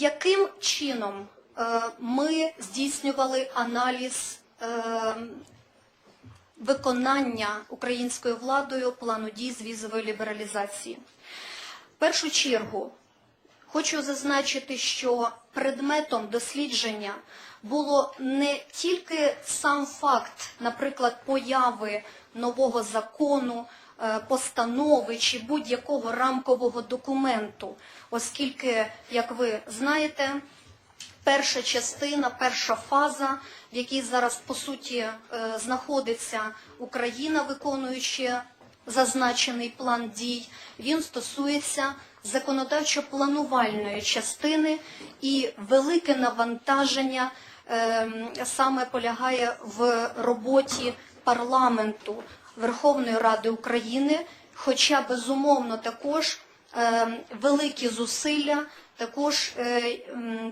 Яким чином е, ми здійснювали аналіз е, виконання українською владою плану дій з візової лібералізації? В першу чергу хочу зазначити, що предметом дослідження було не тільки сам факт, наприклад, появи нового закону, постанови чи будь-якого рамкового документу, оскільки, як ви знаєте, перша частина, перша фаза, в якій зараз по суті е, знаходиться Україна, виконуючи зазначений план дій, він стосується законодавчо-планувальної частини і велике навантаження е, саме полягає в роботі парламенту Верховної Ради України, хоча безумовно також е, великі зусилля також е,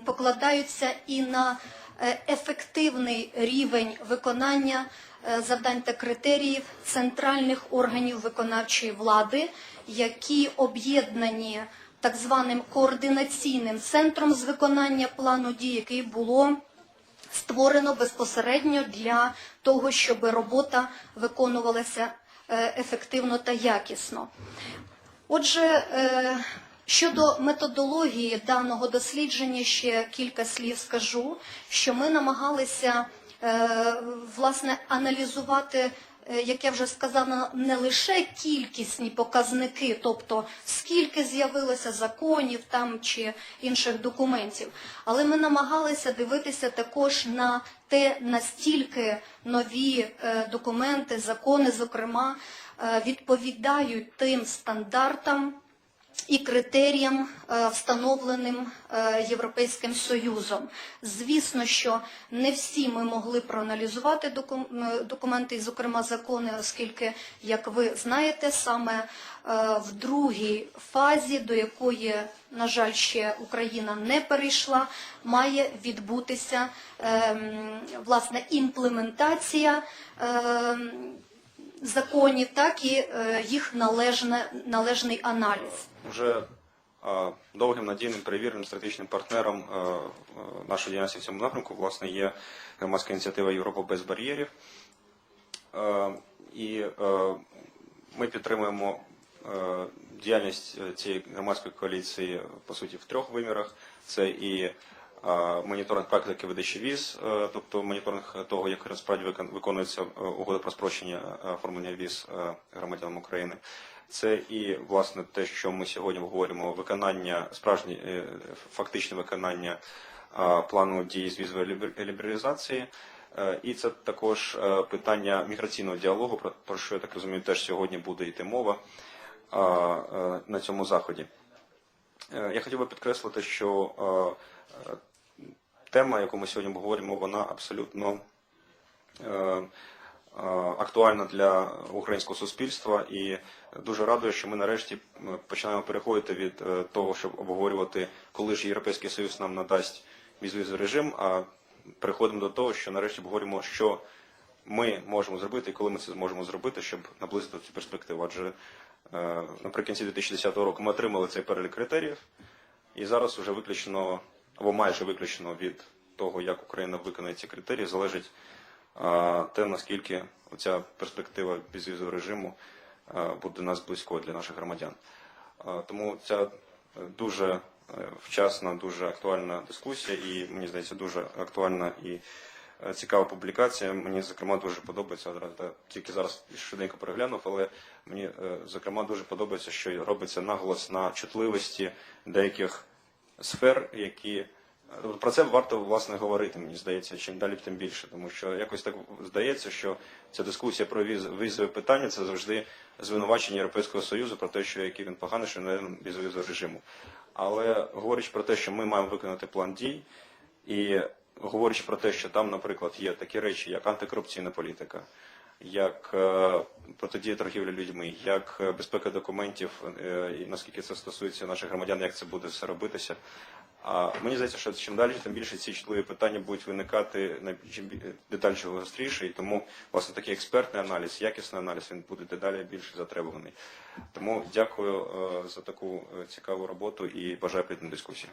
покладаються і на е, ефективний рівень виконання е, завдань та критеріїв центральних органів виконавчої влади, які об'єднані так званим координаційним центром з виконання плану дій, який було створено безпосередньо для того, щоб робота виконувалася е, ефективно та якісно. Отже, е, щодо методології даного дослідження, ще кілька слів скажу, що ми намагалися е, власне аналізувати. Е, Як я вже сказала, не лише кількісні показники, тобто скільки з'явилося законів там чи інших документів, але ми намагалися дивитися також на те, настільки нові е, документи, закони, зокрема, е, відповідають тим стандартам і критеріям, е, встановленим е, Європейським Союзом. Звісно, що не всі ми могли проаналізувати документи, зокрема закони, оскільки, як ви знаєте, саме е, в другій фазі, до якої, на жаль, ще Україна не перейшла, має відбутися ем, власне імплементація. Законів, так і е, їх належне, належний аналіз. Вже е, довгим надійним перевіреним стратегічним партнером е, нашої діяльності в цьому напрямку власне є громадська ініціатива Європа без бар'єрів. І ми підтримуємо діяльність цієї громадської коаліції по суті в трьох вимірах. Це і моніторинг практики видачі віз, е, тобто моніторинг того, як насправді викон- виконується е, угода про спрощення е, оформлення віз громадянам України. Це і власне те, що ми сьогодні говоримо, виконання справжнє фактичне виконання плану дій з візової лібералізації. І це також питання міграційного діалогу, про- що я так розумію, теж сьогодні буде йти мова на цьому заході. Я хотів би підкреслити, що тема, яку ми сьогодні говоримо, вона абсолютно е, е, актуальна для українського суспільства і дуже радує, що ми нарешті починаємо переходити від е, того, щоб обговорювати, коли ж Європейський Союз нам надасть візовий режим, а переходимо до того, що нарешті обговорюємо, що ми можемо зробити і коли ми це зможемо зробити, щоб наблизити цю перспективу. Адже е, наприкінці 2010 року ми отримали цей перелік критеріїв, і зараз вже виключно або майже виключно від того, як Україна виконає ці критерії, залежить те, наскільки ця перспектива безвізового режиму буде нас близькою для наших громадян. Тому ця е, дуже е, вчасна, дуже актуальна дискусія, і мені здається, дуже актуальна і е, цікава публікація. Мені зокрема дуже подобається. Тільки зараз швиденько переглянув, але мені зокрема дуже подобається, що робиться наголос на чутливості деяких сфер, які е, про це варто власне говорити. Мені здається, чим далі, тим більше, тому що якось так здається, що ця дискусія про віз, візове питання це завжди звинувачення Європейського Союзу про те, що який він поганий, що не безвізового режиму. Але говорячи про те, що ми маємо виконати план дій, і говорячи про те, що там, наприклад, є такі речі, як антикорупційна політика, як е, протидія торгівлі людьми, як е, безпека документів, е, і наскільки це стосується наших громадян, як це буде все робитися. А мені здається, що чим далі, тим більше ці чутливі питання будуть виникати чим детальніше гостріше, і тому власне такий експертний аналіз, якісний аналіз, він буде дедалі більше затребуваний. Тому дякую за таку цікаву роботу і бажаю плідної дискусії.